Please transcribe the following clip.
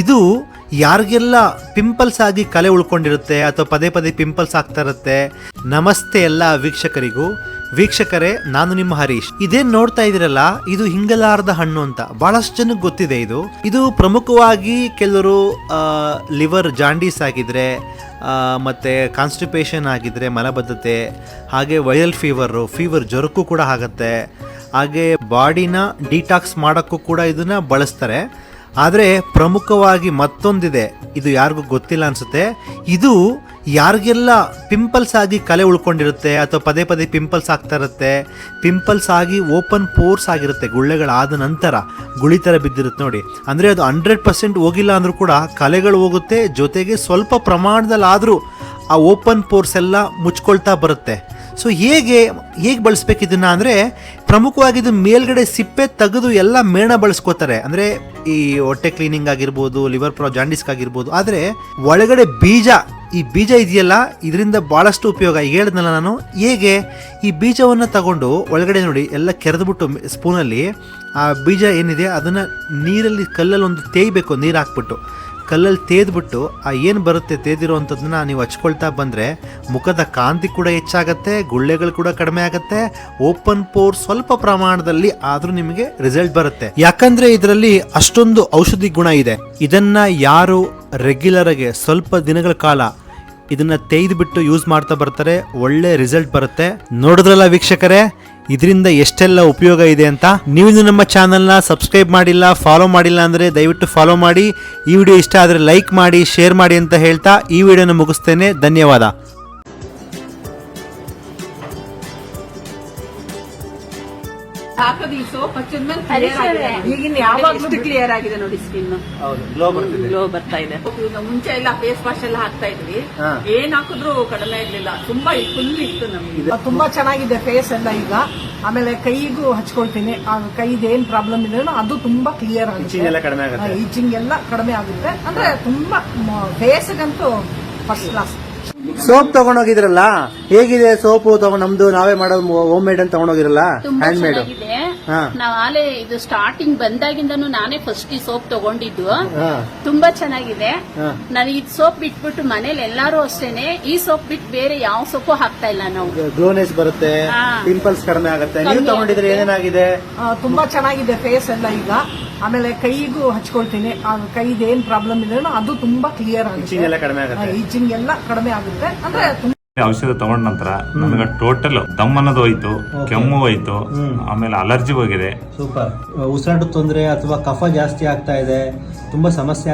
ಇದು ಯಾರಿಗೆಲ್ಲ ಪಿಂಪಲ್ಸ್ ಆಗಿ ಕಲೆ ಉಳ್ಕೊಂಡಿರುತ್ತೆ ಅಥವಾ ಪದೇ ಪದೇ ಪಿಂಪಲ್ಸ್ ಆಗ್ತಾ ಇರುತ್ತೆ, ನಮಸ್ತೆ ಎಲ್ಲ ವೀಕ್ಷಕರಿಗೂ. ವೀಕ್ಷಕರೇ, ನಾನು ನಿಮ್ಮ ಹರೀಶ್. ಇದೇನ್ ನೋಡ್ತಾ ಇದೀರಲ್ಲ ಇದು ಹಿಂಗಲಾರದ ಹಣ್ಣು ಅಂತ. ಬಹಳಷ್ಟು ಜನಕ್ಕೆ ಗೊತ್ತಿದೆ ಇದು. ಇದು ಪ್ರಮುಖವಾಗಿ ಕೆಲವರು ಲಿವರ್ ಜಾಂಡೀಸ್ ಆಗಿದ್ರೆ ಮತ್ತೆ ಕಾನ್ಸ್ಟಿಪೇಷನ್ ಆಗಿದ್ರೆ ಮಲಬದ್ಧತೆ, ಹಾಗೆ ವೈರಲ್ ಫೀವರು ಫೀವರ್ ಜ್ವರಕ್ಕೂ ಕೂಡ ಆಗುತ್ತೆ. ಹಾಗೆ ಬಾಡಿನ ಡಿಟಾಕ್ಸ್ ಮಾಡೋಕ್ಕೂ ಕೂಡ ಇದನ್ನ ಬಳಸ್ತಾರೆ. ಆದರೆ ಪ್ರಮುಖವಾಗಿ ಮತ್ತೊಂದಿದೆ. ಇದು ಯಾರಿಗೂ ಗೊತ್ತಿಲ್ಲ ಅನ್ಸುತ್ತೆ. ಇದು ಯಾರಿಗೆಲ್ಲ ಪಿಂಪಲ್ಸ್ ಆಗಿ ಕಲೆ ಉಳ್ಕೊಂಡಿರುತ್ತೆ ಅಥವಾ ಪದೇ ಪದೇ ಪಿಂಪಲ್ಸ್ ಆಗ್ತಾ ಇರುತ್ತೆ ಪಿಂಪಲ್ಸ್ ಆಗಿ ಓಪನ್ ಪೋರ್ಸ್ ಆಗಿರುತ್ತೆ ಗುಳ್ಳೆಗಳಾದ ನಂತರ ಗುಳಿ ಥರ ಬಿದ್ದಿರುತ್ತೆ ನೋಡಿ. ಅಂದರೆ ಅದು ಹಂಡ್ರೆಡ್ ಪರ್ಸೆಂಟ್ ಹೋಗಿಲ್ಲ ಅಂದರೂ ಕೂಡ ಕಲೆಗಳು ಹೋಗುತ್ತೆ, ಜೊತೆಗೆ ಸ್ವಲ್ಪ ಪ್ರಮಾಣದಲ್ಲಾದರೂ ಆ ಓಪನ್ ಪೋರ್ಸ್ ಎಲ್ಲ ಮುಚ್ಕೊಳ್ತಾ ಬರುತ್ತೆ. ಸೊ ಹೇಗೆ ಹೇಗೆ ಬಳಸ್ಬೇಕು ಅಂದರೆ ಪ್ರಮುಖವಾಗಿ ಇದು ಮೇಲ್ಗಡೆ ಸಿಪ್ಪೆ ತೆಗೆದು ಎಲ್ಲ ಮೇಣ ಬಳಸ್ಕೋತಾರೆ. ಅಂದರೆ ಈ ಹೊಟ್ಟೆ ಕ್ಲೀನಿಂಗ್ ಆಗಿರ್ಬೋದು ಲಿವರ್ ಪ್ರಾ ಜಾಂಡಿಸ್ ಆಗಿರ್ಬೋದು, ಆದರೆ ಒಳಗಡೆ ಬೀಜ, ಈ ಬೀಜ ಇದೆಯಲ್ಲ, ಇದರಿಂದ ಭಾಳಷ್ಟು ಉಪಯೋಗ. ಈಗ ಹೇಳಿದ್ನಲ್ಲ ನಾನು, ಹೇಗೆ? ಈ ಬೀಜವನ್ನು ತಗೊಂಡು ಒಳಗಡೆ ನೋಡಿ, ಎಲ್ಲ ಕೆರೆದ್ಬಿಟ್ಟು ಸ್ಪೂನಲ್ಲಿ ಆ ಬೀಜ ಏನಿದೆ, ಅದನ್ನು ನೀರಲ್ಲಿ ಕಲ್ಲಲ್ಲಿ ಒಂದು ತೇಯ್ಬೇಕು, ನೀರು ಹಾಕ್ಬಿಟ್ಟು. ಕಲ್ಲಲ್ಲಿ ತೇದ್ಬಿಟ್ಟು ಆ ಏನು ಬರುತ್ತೆ ತೇದಿರೋವಂಥದ್ದನ್ನ ನೀವು ಹಚ್ಕೊಳ್ತಾ ಬಂದರೆ ಮುಖದ ಕಾಂತಿ ಕೂಡ ಹೆಚ್ಚಾಗತ್ತೆ, ಗುಳ್ಳೆಗಳು ಕೂಡ ಕಡಿಮೆ ಆಗುತ್ತೆ, ಓಪನ್ ಪೋರ್ ಸ್ವಲ್ಪ ಪ್ರಮಾಣದಲ್ಲಿ ಆದರೂ ನಿಮಗೆ ರಿಸಲ್ಟ್ ಬರುತ್ತೆ. ಯಾಕಂದ್ರೆ ಇದರಲ್ಲಿ ಅಷ್ಟೊಂದು ಔಷಧಿ ಗುಣ ಇದೆ. ಇದನ್ನ ಯಾರು ರೆಗ್ಯುಲರ್ ಆಗಿ ಸ್ವಲ್ಪ ದಿನಗಳ ಕಾಲ ಇದನ್ನ ತೆಗೆದುಬಿಟ್ಟು ಯೂಸ್ ಮಾಡ್ತಾ ಬರ್ತಾರೆ, ಒಳ್ಳೆ ರಿಸಲ್ಟ್ ಬರುತ್ತೆ. ನೋಡಿದ್ರಲ್ಲ ವೀಕ್ಷಕರೇ ಇದರಿಂದ ಎಷ್ಟೆಲ್ಲ ಉಪಯೋಗ ಇದೆ ಅಂತ ನೀವು ನಮ್ಮ ಚಾನಲ್ನ ಸಬ್ಸ್ಕ್ರೈಬ್ ಮಾಡಿಲ್ಲ ಫಾಲೋ ಮಾಡಿಲ್ಲ ಅಂದರೆ ದಯವಿಟ್ಟು ಫಾಲೋ ಮಾಡಿ. ಈ ವಿಡಿಯೋ ಇಷ್ಟ ಆದರೆ ಲೈಕ್ ಮಾಡಿ ಶೇರ್ ಮಾಡಿ ಅಂತ ಹೇಳ್ತಾ ಈ ವಿಡಿಯೋನ ಮುಗಿಸ್ತೇನೆ. ಧನ್ಯವಾದ. ಹಾಕೋದು ಈ ಸೋಪ್ ಹಚ್ಚಿದ್ಮೇಲೆ ಕ್ಲಿಯರ್ ಆಗಿದೆ. ಈಗಿನ ಯಾವಾಗ್ಲೂ ಕ್ಲಿಯರ್ ಆಗಿದೆ ನೋಡಿ ಸ್ಕಿನ್ ಗ್ಲೋ ಬರ್ತಾ ಇದೆ. ಮುಂಚೆ ಎಲ್ಲ ಫೇಸ್ ವಾಶ್ ಎಲ್ಲ ಹಾಕ್ತಾ ಇದ್ವಿ. ಏನ್ ಹಾಕಿದ್ರು ಕಡಿಮೆ ಇರ್ಲಿಲ್ಲ. ತುಂಬಾ ಫುಲ್ ಇತ್ತು ನಮ್ಗೆ. ತುಂಬಾ ಚೆನ್ನಾಗಿದೆ ಫೇಸ್ ಎಲ್ಲ ಈಗ. ಆಮೇಲೆ ಕೈಗೂ ಹಚ್ಕೊಳ್ತೀನಿ. ಆ ಕೈದು ಏನ್ ಪ್ರಾಬ್ಲಮ್ ಇದೆ ಅದು ತುಂಬಾ ಕ್ಲಿಯರ್ ಆಗುತ್ತೆ. ಕಡಿಮೆ ಈಚಿಂಗ್ ಎಲ್ಲ ಕಡಿಮೆ ಆಗುತ್ತೆ. ಅಂದ್ರೆ ತುಂಬಾ ಫೇಸ್ಗಂತೂ ಫಸ್ಟ್ ಕ್ಲಾಸ್ ಸೋಪ್ ತಗೊಂಡೋಗಿದ್ರಲ್ಲ? ಹೇಗಿದೆ ಸೋಪು ತಗೊಂಡ್ ನಮ್ದು? ನಾವೇ ಮಾಡೋದು ಹೋಮ್ ಮೇಡ್ ಅಂತ ತಗೊಂಡೋಗಿರಲ್ಲ? Hand made. ನಾವ್ ಆಲೆ ಇದು ಸ್ಟಾರ್ಟಿಂಗ್ ಬಂದಾಗಿಂದನು ನಾನೇ ಫಸ್ಟ್ ಈ ಸೋಪ್ ತಗೊಂಡಿದ್ದು. ತುಂಬಾ ಚೆನ್ನಾಗಿದೆ. ನಾನು ಈ ಸೋಪ್ ಬಿಟ್ಬಿಟ್ಟು ಮನೇಲಿ ಎಲ್ಲಾರು ಅಷ್ಟೇನೆ ಈ ಸೋಪ್ ಬಿಟ್ಟು ಬೇರೆ ಯಾವ ಸೋಪು ಹಾಕ್ತಾ ಇಲ್ಲ ನಾವು. ಗ್ಲೋನೆಸ್ ಬರುತ್ತೆ ಪಿಂಪಲ್ಸ್ ಕಡಿಮೆ ಆಗುತ್ತೆ. ನೀವು ತಗೊಂಡಿದ್ರೆ. ಏನೇನಾಗಿದೆ? ತುಂಬಾ ಚೆನ್ನಾಗಿದೆ ಫೇಸ್ ಎಲ್ಲ ಈಗ. ಆಮೇಲೆ ಕೈಗೂ ಹಚ್ಕೊಳ್ತೀನಿ. ಆ ಕೈದು ಏನ್ ಪ್ರಾಬ್ಲಮ್ ಇದೆ ಅದು ತುಂಬಾ ಕ್ಲಿಯರ್ ಕಡಿಮೆ ಆಗುತ್ತೆ. ಆಗುತ್ತೆ ಈಚಿಂಗ್ ಎಲ್ಲ ಕಡಿಮೆ ಆಗುತ್ತೆ. ಅಂದ್ರೆ ತುಂಬಾ ಔಷಧ ತಗೊಂಡ ನಂತರ ನನಗೆ ಟೋಟಲ್ ದಮ್ ಅನ್ನೋದು ಹೋಯ್ತು ಕೆಮ್ಮು ಹೋಯ್ತು ಆಮೇಲೆ ಅಲರ್ಜಿ ಹೋಗಿದೆ. ಸೂಪರ್ ಉಸಿರಾಟದ ತೊಂದರೆ ಅಥವಾ ಕಫ ಜಾಸ್ತಿ ಆಗ್ತಾ ಇದೆ ತುಂಬಾ ಸಮಸ್ಯೆ